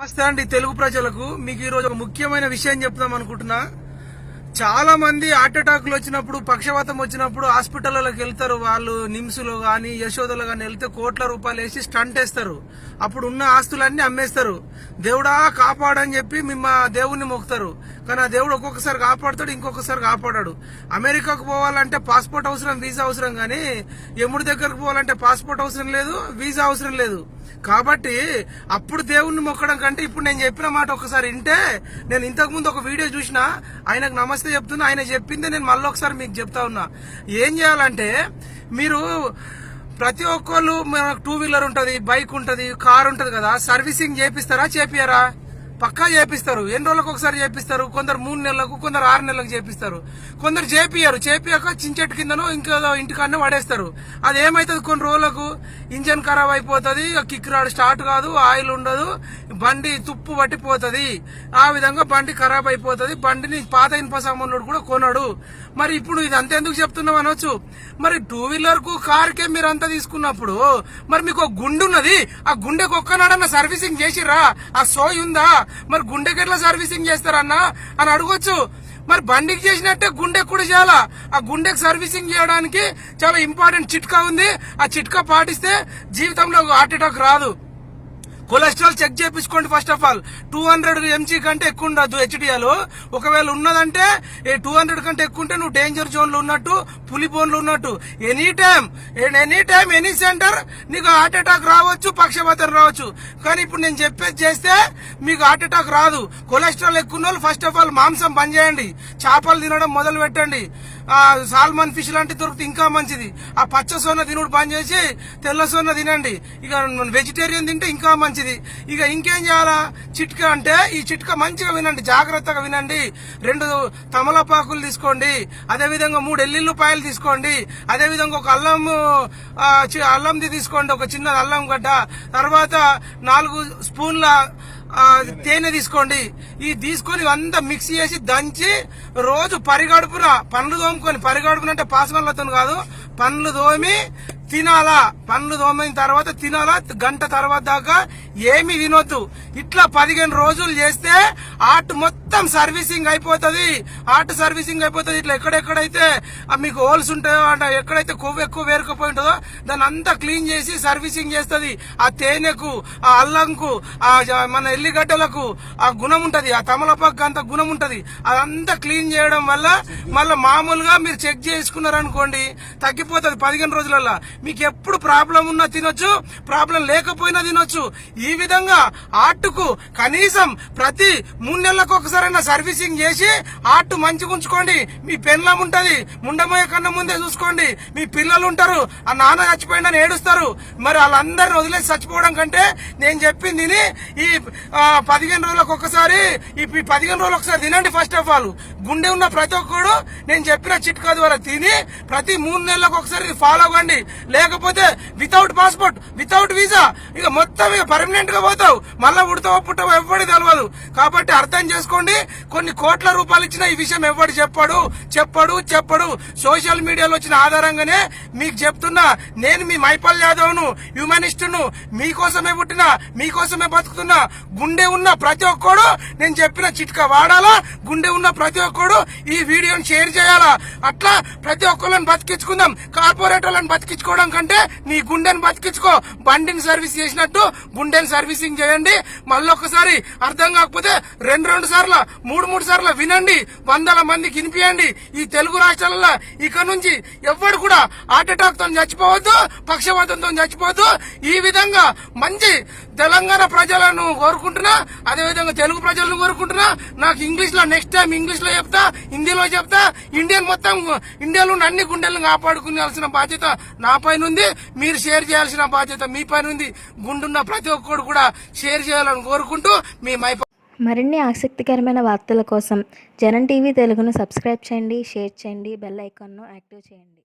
నమస్తే అండి. తెలుగు ప్రజలకు మీకు ఈరోజు ఒక ముఖ్యమైన విషయం చెప్దాం అనుకుంటున్నా. చాలా మంది హార్ట్ అటాక్లు వచ్చినప్పుడు పక్షవాతం వచ్చినప్పుడు హాస్పిటల్లోకి వెళ్తారు. వాళ్ళు నిమ్స్లో కానీ యశోదలో కానీ వెళ్తే కోట్ల రూపాయలు వేసి స్టంట్ వేస్తారు. అప్పుడు ఉన్న ఆస్తులన్నీ అమ్మేస్తారు. దేవుడా కాపాడని చెప్పి మిమ్మ దేవుణ్ణి మొక్కుతారు. కానీ ఆ దేవుడు ఒక్కొక్కసారి కాపాడుతాడు ఇంకొకసారి కాపాడాడు. అమెరికాకు పోవాలంటే పాస్పోర్ట్ అవసరం వీసా అవసరం కానీ ఎముడి దగ్గరకు పోవాలంటే పాస్పోర్ట్ అవసరం లేదు వీసా అవసరం లేదు. కాబట్టి అప్పుడు దేవుణ్ణి మొక్కడం కంటే ఇప్పుడు నేను చెప్పిన మాట ఒకసారి వింటే నేను ఇంతకుముందు ఒక వీడియో చూసిన ఆయనకు నమస్తే చెప్తున్నా ఆయన చెప్పిందే నేను మళ్ళీ ఒకసారి మీకు చెప్తా ఉన్నా. ఏం చేయాలంటే మీరు ప్రతి ఒక్కళ్ళు మనకు టూ వీలర్ ఉంటుంది బైక్ ఉంటుంది కార్ ఉంటుంది కదా సర్వీసింగ్ చేపిస్తారా చేపియరా పక్కా చేపిస్తారు. ఎన్ని రోజులకు ఒకసారి చేపిస్తారు? కొందరు మూడు నెలలకు కొందరు ఆరు నెలలకు చేపిస్తారు. కొందరు చేపియరు చేపియాక చించెట్టు కిందనో ఇంకేదో ఇంటికాడనే పడేస్తారు. అది ఏమైతుంది? కొన్ని రోజులకు ఇంజన్ ఖరాబ్ అయిపోతుంది కిక్ రాడు స్టార్ట్ కాదు ఆయిల్ ఉండదు బండి తుప్పు పట్టిపోతుంది. ఆ విధంగా బండి ఖరాబ్ అయిపోతుంది. బండిని పాత ఇనుప సామాన్లు కూడా కొనడు. మరి ఇప్పుడు ఇది అంతెందుకు చెప్తున్నాం అనొచ్చు? మరి టూ వీలర్కు కార్ కే మీరు అంతా తీసుకున్నప్పుడు మరి మీకు ఒక గుండు ఉన్నది ఆ గుండెకు ఒక్కనాడన్నా సర్వీసింగ్ చేసిర్రా? ఆ సోయి ఉందా? మరి గుండెకి ఎట్లా సర్వీసింగ్ చేస్తారన్నా? అని అడగొచ్చు. మరి బండికి చేసినట్టే గుండెకి కూడా చేయాలా? ఆ గుండెకి సర్వీసింగ్ చేయడానికి చాలా ఇంపార్టెంట్ చిట్కా ఉంది. ఆ చిట్కా పాటిస్తే జీవితంలో హార్ట్ అటాక్ రాదు. కొలెస్ట్రాల్ చెక్ చేయించుకోండి first of all. Two hundred mg కంటే ఎక్కువ ఉండదు హెచ్డిఎల్. ఒకవేళ ఉన్నదంటే టూ హండ్రెడ్ కంటే ఎక్కువ ఉంటే నువ్వు డేంజర్ జోన్లో ఉన్నట్టు పులి బోన్లో ఉన్నట్టు. Any time any time any centre నీకు హార్ట్ అటాక్ రావచ్చు పక్షపాతం రావచ్చు. కానీ ఇప్పుడు నేను చెప్పేది చేస్తే మీకు హార్ట్ అటాక్ రాదు. కొలెస్ట్రాల్ ఎక్కువ ఫస్ట్ ఆఫ్ ఆల్ మాంసం బంద్ చేయండి. చేపలు తినడం మొదలు పెట్టండి. సాల్మన్ ఫిష్ లాంటి దొరికితే ఇంకా మంచిది. ఆ పచ్చ సోన తినుడు బంద్ చేసి తెల్ల సోన తినండి. ఇక వెజిటేరియన్ తింటే ఇంకా మంచిది. ఇక ఇంకేం చేయాలా? చిట్కా అంటే ఈ చిట్కా మంచిగా వినండి జాగ్రత్తగా వినండి. రెండు తమలపాకులు తీసుకోండి. అదేవిధంగా మూడు ఎల్లుల్లిపాయలు తీసుకోండి. అదేవిధంగా ఒక అల్లం చి- అల్లంది తీసుకోండి. ఒక చిన్న అల్లం గడ్డ. తర్వాత నాలుగు స్పూన్ల తేనె తీసుకోండి. ఈ తీసుకొని అంతా మిక్స్ చేసి దంచి రోజు పరిగడుపున పండ్లు తోముకొని పరిగడుపున అంటే పాసమల్లతో కాదు పండ్లు తోమి తినాలా? పండ్లు తోమైన తర్వాత తినాలా? గంట తర్వాత దాకా ఏమి తినొద్దు. ఇట్లా పదిహేను రోజులు చేస్తే ఆర్ట్ మొత్తం సర్వీసింగ్ అయిపోతుంది. ఆర్ట్ సర్వీసింగ్ అయిపోతుంది. ఇట్లా ఎక్కడెక్కడైతే మీకు హోల్స్ ఉంటాయో అంటే ఎక్కడైతే కొవ్వు ఎక్కువ వేరుకుపోయి ఉంటుందో దాన్ని అంతా క్లీన్ చేసి సర్వీసింగ్ చేస్తుంది. ఆ తేనెకు ఆ అల్లంకు ఆ మన ఎల్లిగడ్డలకు ఆ గుణం ఉంటుంది. ఆ తమలపాకు అంత గుణం ఉంటుంది. అదంతా క్లీన్ చేయడం వల్ల మళ్ళీ మామూలుగా మీరు చెక్ చేసుకున్నారు అనుకోండి తగ్గిపోతుంది పదిహేను రోజులలో మీకు ఎప్పుడు ప్రాబ్లం ప్రాబ్లం ఉన్నా తినొచ్చు ప్రాబ్లం లేకపోయినా తినొచ్చు. ఈ విధంగా ఆర్టుకు కనీసం ప్రతి మూడు నెలలకు ఒకసారైనా సర్వీసింగ్ చేసి ఆర్ట్ మంచిగా ఉంచుకోండి. మీ పెన్లం ఉంటది ముండమోయ కన్నా ముందే చూసుకోండి. మీ పిల్లలు ఉంటారు ఆ నాన్న చచ్చిపోయిందని ఏడుస్తారు. మరి వాళ్ళందరిని వదిలేసి చచ్చిపోవడం కంటే నేను చెప్పింది ఈ పదిహేను రోజులకు ఒకసారి ఈ పదిహేను రోజులు ఒకసారి తినండి ఫస్ట్ ఆఫ్ ఆల్ గుండె ఉన్న ప్రతి ఒక్కడు నేను చెప్పిన చిట్కా ద్వారా తిని ప్రతి మూడు నెలలకు ఒకసారి ఫాలో అవ్వండి. లేకపోతే వితౌట్ పాస్పోర్ట్ వితౌట్ వీసా ఇక మొత్తం ఇక పర్మనెంట్గా పోతావు. మళ్ళా ఉడతావో పుట్టవో ఎవ్వడి తెలియదు కాబట్టి అర్థం చేసుకోండి. కొన్ని కోట్ల రూపాయలు ఇచ్చిన ఈ విషయం ఎవ్వడు చెప్పాడు? చెప్పడు చెప్పడు. సోషల్ మీడియాలో వచ్చిన ఆధారంగానే మీకు చెప్తున్నా. నేను మీ మైపల్ యాదవ్ను హ్యూమనిస్టును మీకోసమే పుట్టిన మీకోసమే బతుకుతున్నా. గుండె ఉన్న ప్రతి ఒక్కడు నేను చెప్పిన చిట్కా వాడాలా? గుండె ఉన్న ప్రతి ఒక్కడు ఈ వీడియోని షేర్ చేయాలా? అట్లా ప్రతి ఒక్కళ్ళని బతికించుకుందాం. కార్పొరేట్ వాళ్ళని బతికించుకోవడం కంటే నీ గుండెని బతికించుకో. బండిని సర్వీస్ చేసినట్టు గుండెని సర్వీసింగ్ చేయండి. మళ్ళీ ఒకసారి అర్థం కాకపోతే రెండు రెండు సార్లు మూడు మూడు సార్లు వినండి. వందల మందికి వినిపియండి. ఈ తెలుగు రాష్ట్రాలలో ఇక నుంచి ఎవ్వడు కూడా హార్ట్అటాక్తో చచ్చిపోవద్దు పక్షపాతంతో చచ్చిపోవద్దు. ఈ విధంగా మంచి తెలంగాణ ప్రజలను కోరుకుంటున్నా అదే విధంగా తెలుగు ప్రజలను కోరుకుంటున్నా. నాకు ఇంగ్లీష్లో నెక్స్ట్ టైం ఇంగ్లీష్లో చెప్తా హిందీలో చెప్తా ఇండియన్ మొత్తం ఇండియాలో అన్ని గుండెలను కాపాడుకునేల్సిన బాధ్యత నా పైన ఉంది. మీరు షేర్ చేయాల్సిన బాధ్యత మీ పైన ఉంది. గుండున్న ప్రతి ఒక్కరు కూడా షేర్ చేయాలని కోరుకుంటూ మీ మై మరిన్ని ఆసక్తికరమైన వార్తల కోసం జనం టీవీ తెలుగును సబ్స్క్రైబ్ చేయండి షేర్ చేయండి బెల్ ఐకాన్ను యాక్టివ్ చేయండి.